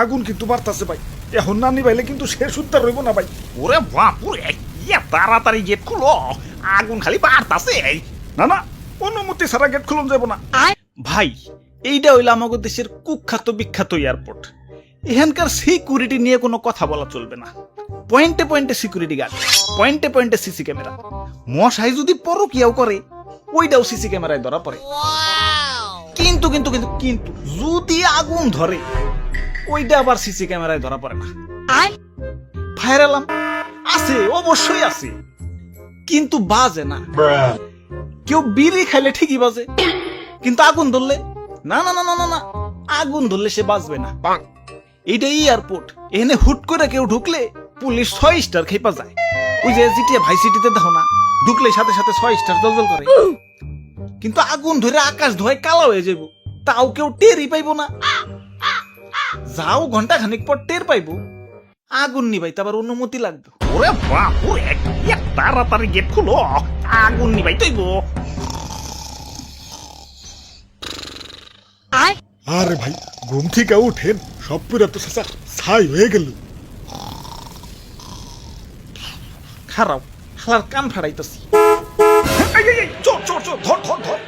আগুন কিন্তু বাড়তাছে ভাই। এখন না নিবাইলে কিন্তু শেষ উত্তর রইব না ভাই। ওরে বাপুরে ইয়া তাড়াতাড়ি গেট খুলো। আগুন খালি বাড়তাছে। না না অনুমতি ছাড়া গেট খুলুন যাব না। ভাই এইটা হইল আমাদের দেশের কুখ্যাত বিখ্যাত এয়ারপোর্ট এখানকার সিকিউরিটি নিয়ে কোনো কথা বলা চলবে না। পয়েন্টে পয়েন্টে সিকিউরিটি গার্ড পয়েন্টে পয়েন্টে সিসি ক্যামেরা মশাই যদি পরকিয়াও করে ওইটাও সিসি ক্যামেরায় ধরা পড়ে। কিন্তু কিন্তু কিন্তু কিন্তু যদি আগুন ধরে ওইটা আবার সিসি ক্যামেরায় ধরা পড়ে না। ফায়ার অ্যালার্ম আছে অবশ্যই আছে। কিন্তু বাজে না। কেউ বিড়ি খাইলে ঠিকই বাজে। কিন্তু আগুন ধরলে না না না না না না। আগুন ধরলে সে বাঁচবে না। এইটা এয়ারপোর্ট। এখানে হুট করে কেউ ঢুকলে পুলিশ ছয় স্টার খেপা যায়। ওই যে জিটিএ ভাই সিটিতে দেখো না ঢুকলে সাথে সাথে ছয় স্টার জলজল করে। কিন্তু আগুন ধরে আকাশ ধোয় কালো হয়ে যাব তাও কেউ টেরই পাইবো না। যাও ঘণ্টা খানিক পর টের পাইবো। আগুন নিবাইতে আবার অনুমতি লাগবে। ওরে বাপুরে ইয়া তাড়াতাড়ি গেট খুলো। আগুন নিবাই তৈব। আরে ভাই ঘুম থেকে উঠেন সব পুরা তো চাচা ছাই হয়ে গেল। খারাপ হালার কান ফাড়াইতেছি। চোর চোর চোর ধর ধর ধর।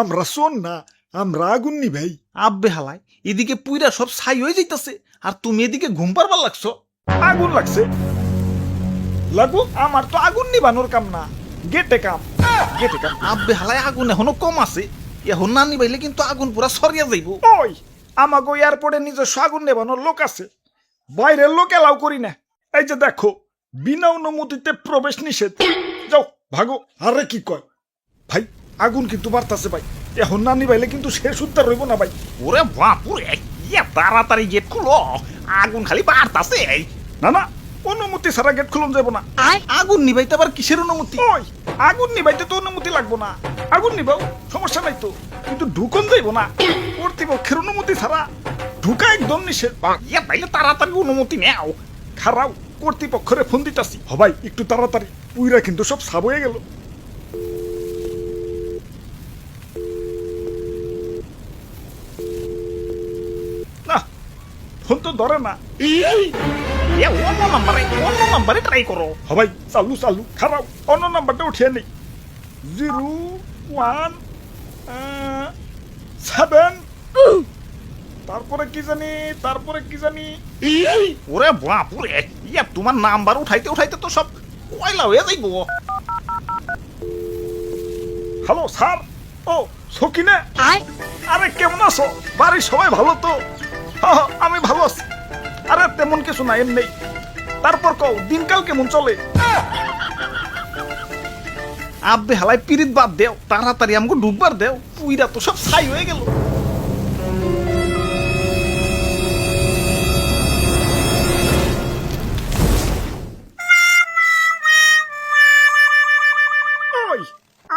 আমরা শোন না আমরা আগুন নি ভাই আব্বে হালায় এদিকে পুইরা সব ছাই হয়ে যাইতাছে আর তুমি এদিকে ঘুম পারবার লাগছো। আগুন লাগছে। লাগু আমার তো আগুন নিবানোর কাম না। গেটে কাম। গেটে কাম। আব্বে হালায় আগুন এখনও কম আছে। এখন না নিবাইলে কিন্তু আগুন পুরা সরিয়া যাইব। ওই আমাকে এয়ারপোর্টে নিজস্ব আগুন নেবানোর লোক আছে। বাইরের লোক এলাও করি না। এই যে দেখো বিনা অনুমতিতে প্রবেশ নিষেধ। যাও ভাগো। আরে কি কয়? ভাই আগুন কিন্তু বাড়তাছে ভাই। এখন না নিবাইলে কিন্তু শেষ উত্তর রইব না ভাই। ওরে বাপুরে তাড়াতাড়ি গেট খুলো। আগুন খালি বাড়তাছে। না না অনুমতি ছাড়া গেট খুলুন যাব না। আগুন নিবাইতে আবার কিসের অনুমতি? ওই আগুন নিবাইতে তো অনুমতি লাগবো না। আগুন নিবাও সমস্যা নাই তো। কিন্তু ঢুকন যাইব না। কর্তৃপক্ষের অনুমতি ছাড়া ঢুকা একদম নিষেধ। ইয়া তাইলে তাড়াতাড়ি অনুমতি নেও। খারাও কর্তৃপক্ষরে ফোন দিতাছি। হবাই একটু তাড়াতাড়ি। পুইরা কিন্তু সব সাব হয়ে গেল না ফোন তো ধরে না ইয়া অন্য নাম্বারে অন্য নাম্বারে ট্রাই করো হবাই চালু চালু খারাও অন্য নাম্বারটা উঠিয়ে নেই জিরো ওয়ান সেভেন তারপরে কি জানি তারপরে কি জানি ওরে বাপুরে ইয়া তোমার নাম্বার উঠাইতে উঠাইতে তো সব কয়লা হয়ে যাইব হ্যালো স্যার ও সকিনা আরে কেমন আছো বাড়ির সবাই ভালো তো আমি ভালো আছি। আরে, তেমন কিছু না এমনি। তারপর কও, দিনকাল কেমন চলে? আব্বে হালায় পিরিত বাদ দেও, তাড়াতাড়ি আমাকে ডুববার দেও, পুইরা তো সব ছাই হয়ে গেল।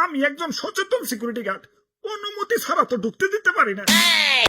আমি একজন সচেতন সিকিউরিটি গার্ড অনুমতি ছাড়া তো ঢুকতে দিতে পারি না।